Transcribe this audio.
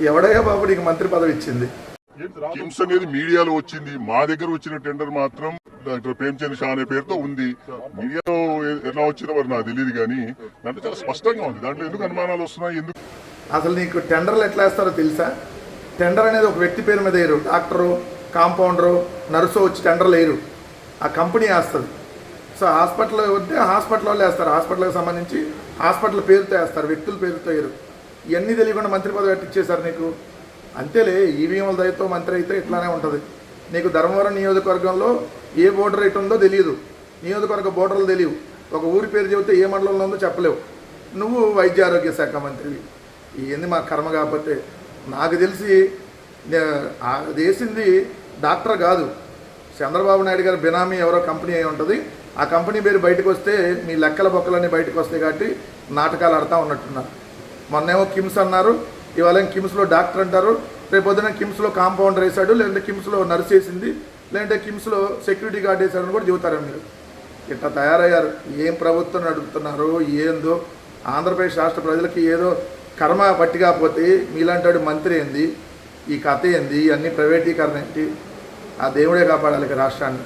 ఎవడయ్యా బాబు నీకు మంత్రి పదవి ఇచ్చింది? కిమ్స్ అనేది మీడియాలో వచ్చింది. మా దగ్గర వచ్చిన టెండర్ మాత్రం డాక్టర్ ప్రేమ్చంద్ షా అనే పేరుతో ఉంది. మీడియాలో ఎలా వచ్చిందో మరి నాకు తెలియదు కానీ దాంట్లో చాలా స్పష్టంగా ఉంది. దాంట్లో ఎందుకు అనుమానాలు వస్తున్నాయి? ఎందుకు? అసలు నీకు టెండర్లు ఎట్లా వేస్తారో తెలుసా? టెండర్ అనేది ఒక వ్యక్తి పేరు మీద వేయరు. డాక్టరు కాంపౌండరు నర్సు వచ్చి టెండర్లు వేయరు ఆ కంపెనీ వేస్తుంది. సో హాస్పిటల్ ఉంటే హాస్పిటల్ వాళ్ళు వేస్తారు. హాస్పిటల్కి సంబంధించి హాస్పిటల్ పేరుతో వేస్తారు. వ్యక్తుల పేరుతో వేయరు. ఇవన్నీ తెలియకుండా మంత్రి పదవి ఎట్టిచ్చేశారు నీకు? అంతేలే ఈవీఎంల దయతో మంత్రి అయితే ఇట్లానే ఉంటుంది. నీకు ధర్మవరం నియోజకవర్గంలో ఏ బోర్డర్ రేట్ ఉందో తెలియదు. నియోజకవర్గ బోర్డర్లు తెలియవు. ఒక ఊరి పేరు చెబితే ఏ మండలంలో ఉందో చెప్పలేవు. నువ్వు వైద్య ఆరోగ్య శాఖ మంత్రివి. ఇవన్నీ మా కర్మ కాకపోతే నాకు తెలిసి ఆ వేసింది డాక్టర్ కాదు. చంద్రబాబు నాయుడు గారి బినామీ ఎవరో కంపెనీ అయి ఉంటుంది. ఆ కంపెనీ పేరు బయటకు వస్తే మీ లెక్కల బొక్కలన్నీ బయటకు వస్తాయి కాబట్టి నాటకాలు ఆడుతూ ఉన్నట్టున్నారు. మొన్నేమో కిమ్స్ అన్నారు ఇవాళ కిమ్స్లో డాక్టర్ అంటారు రేపు పొద్దున కిమ్స్లో కాంపౌండర్ వేశాడు లేదంటే కిమ్స్లో నర్స్ వేసింది లేదంటే కిమ్స్లో సెక్యూరిటీ గార్డ్ వేశారని కూడా చెబుతారు మీరు? ఇట్లా తయారయ్యారు? ఏం ప్రభుత్వం నడుపుతున్నారు? ఏందో? ఆంధ్రప్రదేశ్ రాష్ట్ర ప్రజలకి ఏదో కర్మ పట్టి కాకపోతే మీలాంటి మంత్రి ఏంది? ఈ కథ ఏంది? అన్ని ప్రైవేటీకరణ ఏంటి? ఆ దేవుడే కాపాడాలి రాష్ట్రాన్ని.